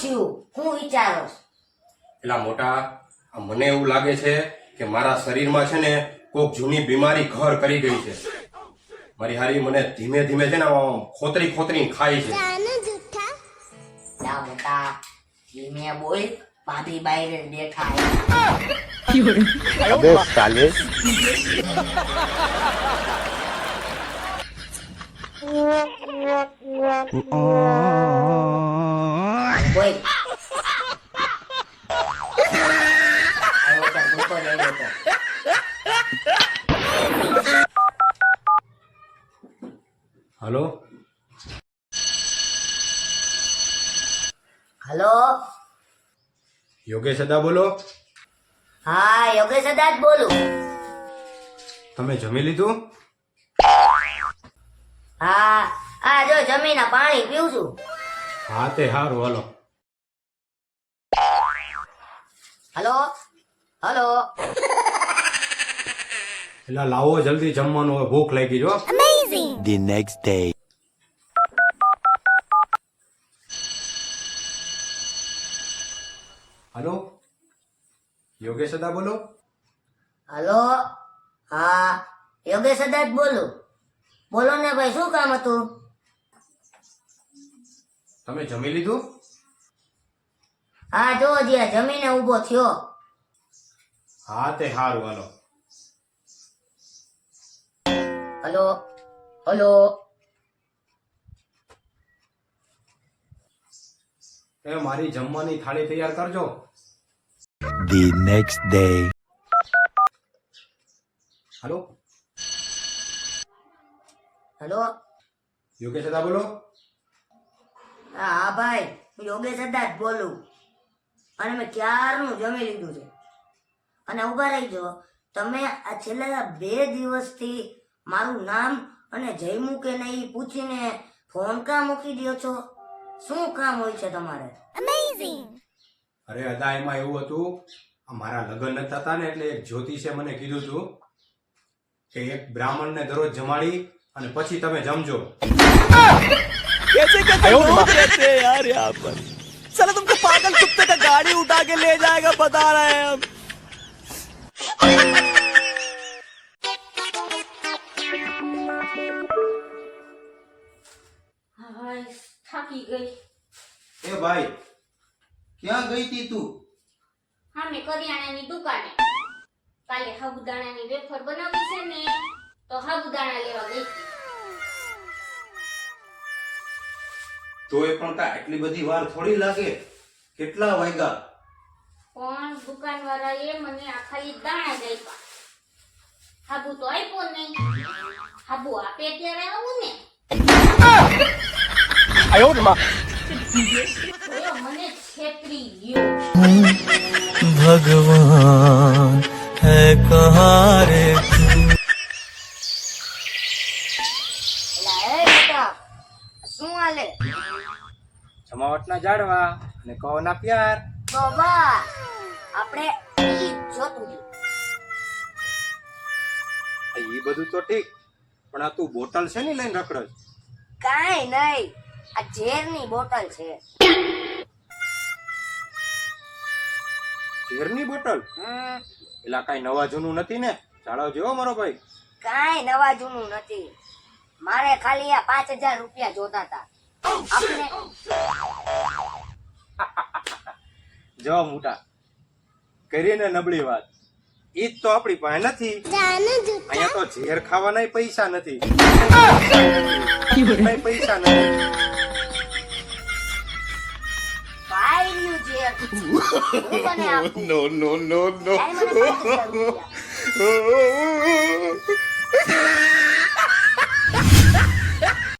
થયું હું વિચારો એટલા મોટા મને એવું લાગે છે કે મારા શરીરમાં છે ને કોઈક જૂની બીમારી ઘર કરી ગઈ છે. મારી હારી મને ધીમે ધીમે છે ને ખોતરી ખોતરી ખાઈ છે. બેઠા અબે Oh. હલો? હલો? યોગેશ અદા બોલો. હા યોગેશ દાદ બોલું. તમે જમી લીધું? હા આ જો જમીને પાણી પીવું છું. હા તે હારું હાલો. હલો? હલો? એટલે લાવો જલ્દી જમવાનું હોય ભૂખ લાગી જો the next day. Hello Yogesh અદા બોલો. હલો હા યોગેશ દાદ બોલું. બોલો ને ભાઈ શું કામ હતું? તમે જમી લીધું? હા જો હજી જમીને ઊભો થયો. હા તે હારું હાલો. હલો હલો એ મારી જમવાની થાળી તૈયાર કરજો. The next day. Hello hello Yogesh અદા બોલો. હા હા ભાઈ. હું યોગેશ દાદ બોલું. અને મેં ક્યારનું જમી લીધું છે? અને ઊભા રહીજો. તમે આ છેલ્લા બે દિવસથી મારું નામ અને જયમું કે નહીં પૂછીને ફોન કાં મૂકી દો છો શું કામ હોય છે તમારે અરે અદા એમાં એવું હતું આ મારા લગ્ન નતા થતા ને એટલે એક જ્યોતિષે મને કીધું હતું કે એક બ્રાહ્મણને દરરોજ જમાડી અને પછી તમે જમજો कैसे कैसे लोग रहते हैं यार यहाँ पर साला तुमको पागल कुत्ते का गाड़ी उठा के ले जाएगा बता रहे हैं हम થાકી ગઈ. એ ભાઈ ક્યાં ગઈ તી તું? હા મેં કરિયાણાની દુકાને. કાલે સાબુદાણાની વેફર બનાવી છે ને તો સાબુદાણા લેવા ગઈ. તો. એ પણ કા એટલી બધી વાર થોડી લાગે? કેટલા વાગ્યા? પણ દુકાનવાળા એ મને આ ખાલી દાણા જ આપ્યા. સાબુ તો આપ્યો નહીં. હાબુ આપે ત્યારે આવું ને. 哎呦我的妈！ભગવાન હે કહા રે શું હાલે જમાવટના જાડવા ને કોના પ્યાર. બાબા આપણે ઈ જોતું ઈ બધું તો ઠીક પણ આ તું બોટલ છે ને લઈને રખડસ કાઈ નહીં. આ ઝેરની બોટલ છે. ઝેરની બોટલ? હમ. એલા કાંઈ નવા જૂનું નથી ને? જાળવજો જેવો મારો ભાઈ. કાંઈ નવા જૂનું નથી. મારે ખાલી આ પાંચ હજાર રૂપિયા જોતા હતા. આપણે જવા મોટા. કરીને નબળી વાત. ઈ જ તો આપણી પાસે નથી. અહીંયા તો ઝેર ખાવાના પૈસા નથી. પૈસા નથી. No, no, no, no.